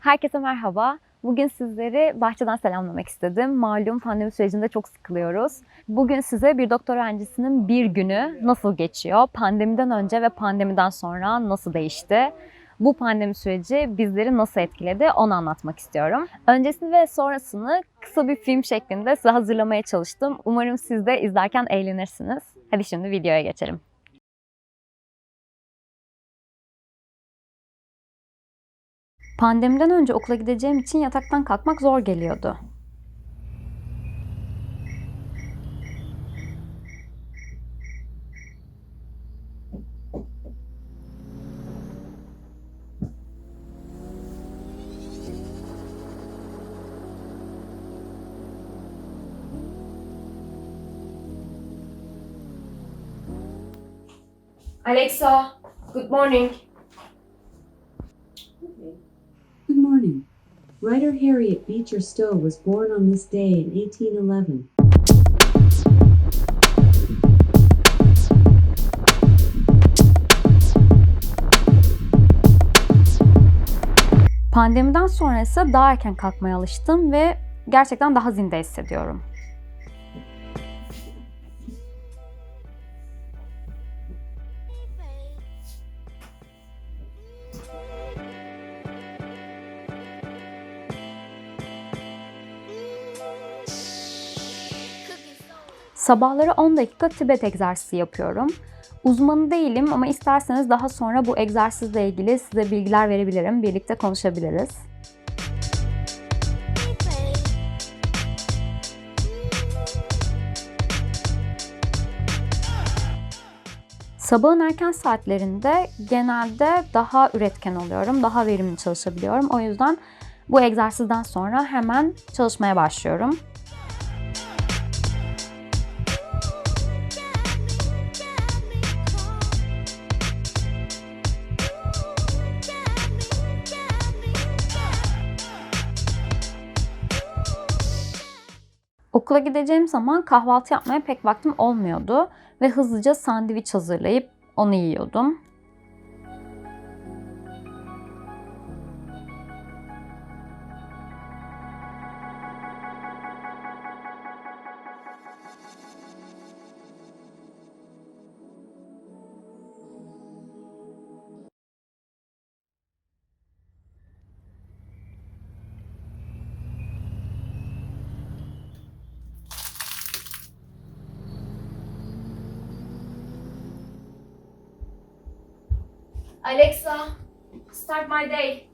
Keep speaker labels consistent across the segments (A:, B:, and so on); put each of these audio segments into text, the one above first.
A: Herkese merhaba. Bugün sizleri bahçeden selamlamak istedim. Malum pandemi sürecinde çok sıkılıyoruz. Bugün size bir doktor öğrencisinin bir günü nasıl geçiyor, pandemiden önce ve pandemiden sonra nasıl değişti, bu pandemi süreci bizleri nasıl etkiledi onu anlatmak istiyorum. Öncesini ve sonrasını kısa bir film şeklinde size hazırlamaya çalıştım. Umarım siz de izlerken eğlenirsiniz. Hadi şimdi videoya geçelim. Pandemiden önce okula gideceğim için yataktan kalkmak zor geliyordu.
B: Alexa, good morning.
C: Good morning. Writer Harriet Beecher Stowe was born on this day in 1811.
A: Pandemiden sonra ise daha erken kalkmaya alıştım ve gerçekten daha zinde hissediyorum. Sabahları 10 dakika Tibet egzersizi yapıyorum. Uzmanı değilim ama isterseniz daha sonra bu egzersizle ilgili size bilgiler verebilirim. Birlikte konuşabiliriz. Sabahın erken saatlerinde genelde daha üretken oluyorum, daha verimli çalışabiliyorum. O yüzden bu egzersizden sonra hemen çalışmaya başlıyorum. Okula gideceğim zaman kahvaltı yapmaya pek vaktim olmuyordu ve hızlıca sandviç hazırlayıp onu yiyordum.
B: Alexa, start my day.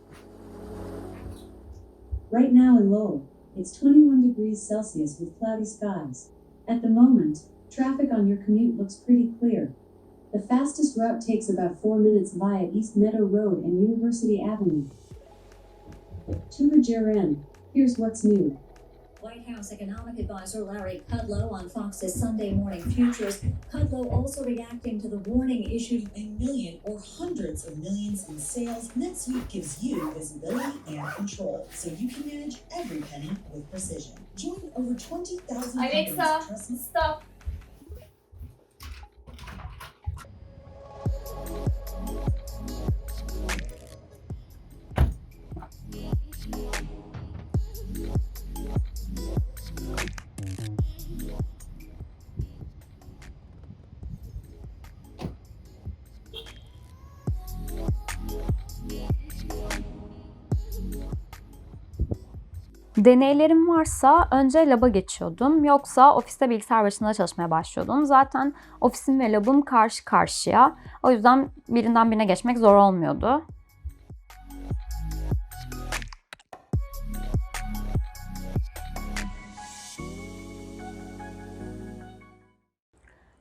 C: Right now in Lowell, it's 21 degrees Celsius with cloudy skies. At the moment, traffic on your commute looks pretty clear. The fastest route takes about 4 minutes via East Meadow Road and University Avenue. To Majaren, here's what's new.
D: White House economic advisor Larry Kudlow on Fox's Sunday Morning Futures. Kudlow also reacting to the warning issued
E: a million or hundreds of millions in sales, NetSuite gives you visibility and control so you can manage every penny with precision. Join over 20,000 companies
B: Alexa, stop.
A: Deneylerim varsa önce laba geçiyordum. Yoksa ofiste bilgisayar başında çalışmaya başlıyordum. Zaten ofisim ve labım karşı karşıya. O yüzden birinden birine geçmek zor olmuyordu.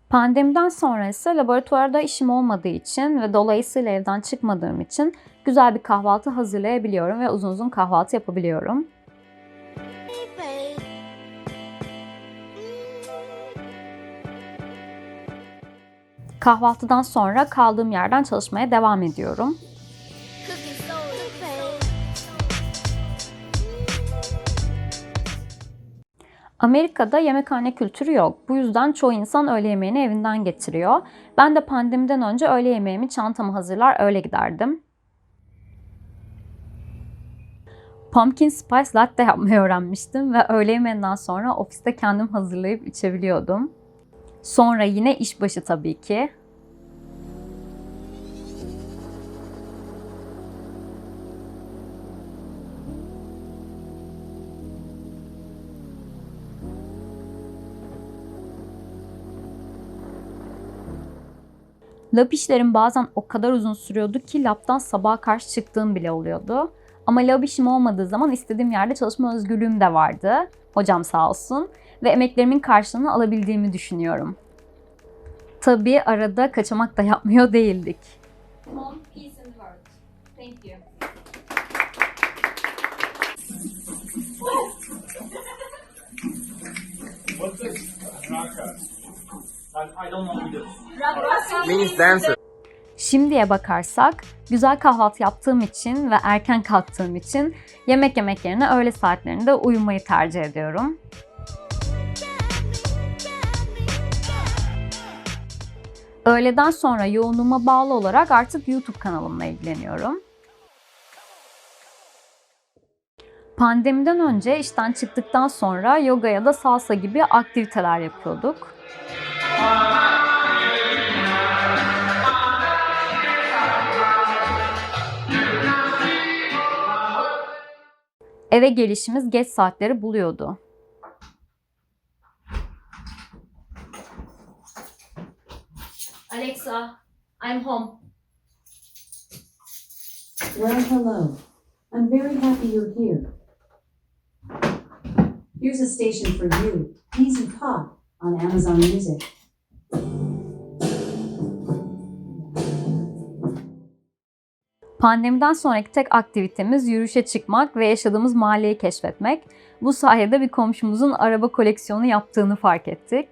A: Pandemiden sonra ise laboratuvarda işim olmadığı için ve dolayısıyla evden çıkmadığım için güzel bir kahvaltı hazırlayabiliyorum ve uzun uzun kahvaltı yapabiliyorum. Kahvaltıdan sonra kaldığım yerden çalışmaya devam ediyorum. Amerika'da yemekhane kültürü yok. Bu yüzden çoğu insan öğle yemeğini evinden getiriyor. Ben de pandemiden önce öğle yemeğimi çantamı hazırlar öyle giderdim. Pumpkin Spice Latte yapmayı öğrenmiştim ve öğle yemeğinden sonra ofiste kendim hazırlayıp içebiliyordum. Sonra yine işbaşı tabii ki. Lab işlerim bazen o kadar uzun sürüyordu ki labdan sabaha karşı çıktığım bile oluyordu. Ama lab işim olmadığı zaman istediğim yerde çalışma özgürlüğüm de vardı. Hocam sağ olsun. Ve emeklerimin karşılığını alabildiğimi düşünüyorum. Tabii arada kaçamak da yapmıyor değildik.
B: Mom, peace in the world. Thank you.
F: What's this? Raka. I, I don't know either.
G: means dancer.
A: Şimdiye bakarsak güzel kahvaltı yaptığım için ve erken kalktığım için yemek yemek yerine öğle saatlerinde uyumayı tercih ediyorum. Öğleden sonra yoğunluğuma bağlı olarak artık YouTube kanalımla ilgileniyorum. Pandemiden önce işten çıktıktan sonra yoga ya da salsa gibi aktiviteler yapıyorduk. Eve gelişimiz geç saatleri buluyordu.
B: Alexa, I'm home.
C: Well, hello. I'm very happy you're here. Here's a station for you, Easy Pop, on Amazon Music.
A: Pandemiden sonraki tek aktivitemiz yürüyüşe çıkmak ve yaşadığımız mahalleyi keşfetmek. Bu sayede bir komşumuzun araba koleksiyonu yaptığını fark ettik.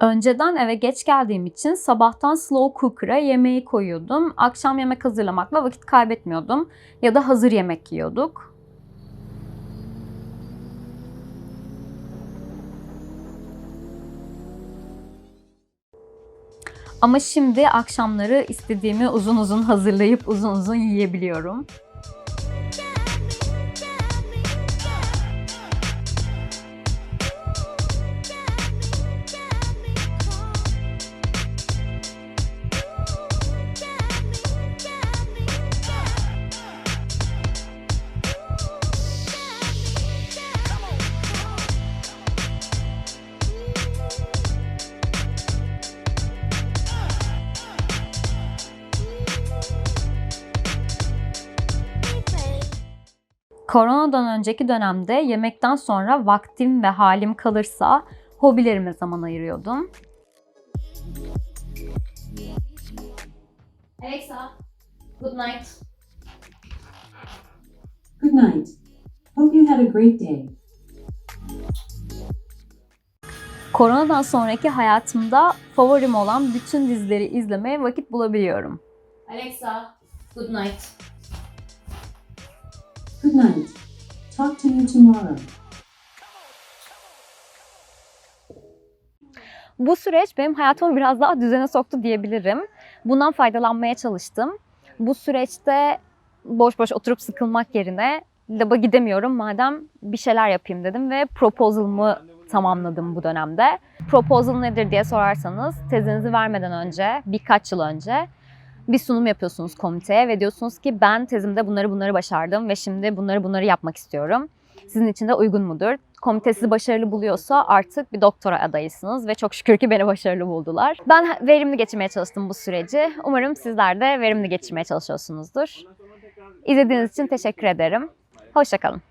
A: Önceden eve geç geldiğim için sabahtan slow cooker'a yemeği koyuyordum. Akşam yemek hazırlamakla vakit kaybetmiyordum. Ya da hazır yemek yiyorduk. Ama şimdi akşamları istediğimi uzun uzun hazırlayıp uzun uzun yiyebiliyorum. Koronadan önceki dönemde yemekten sonra vaktim ve halim kalırsa hobilerime zaman ayırıyordum.
B: Alexa, good night.
C: Good night. Hope you had a great day.
A: Koronadan sonraki hayatımda favorim olan bütün dizileri izlemeye vakit bulabiliyorum.
B: Alexa, good night.
C: Good night. Talk to you tomorrow.
A: Bu süreç benim hayatımı biraz daha düzene soktu diyebilirim. Bundan faydalanmaya çalıştım. Bu süreçte boş boş oturup sıkılmak yerine laba gidemiyorum madem bir şeyler yapayım dedim ve proposal'ımı tamamladım bu dönemde. Proposal nedir diye sorarsanız tezinizi vermeden önce, birkaç yıl önce bir sunum yapıyorsunuz komiteye ve diyorsunuz ki ben tezimde bunları bunları başardım ve şimdi bunları bunları yapmak istiyorum. Sizin için de uygun mudur? Komite sizi başarılı buluyorsa artık bir doktora adayısınız ve çok şükür ki beni başarılı buldular. Ben verimli geçirmeye çalıştım bu süreci. Umarım sizler de verimli geçirmeye çalışıyorsunuzdur. İzlediğiniz için teşekkür ederim. Hoşçakalın.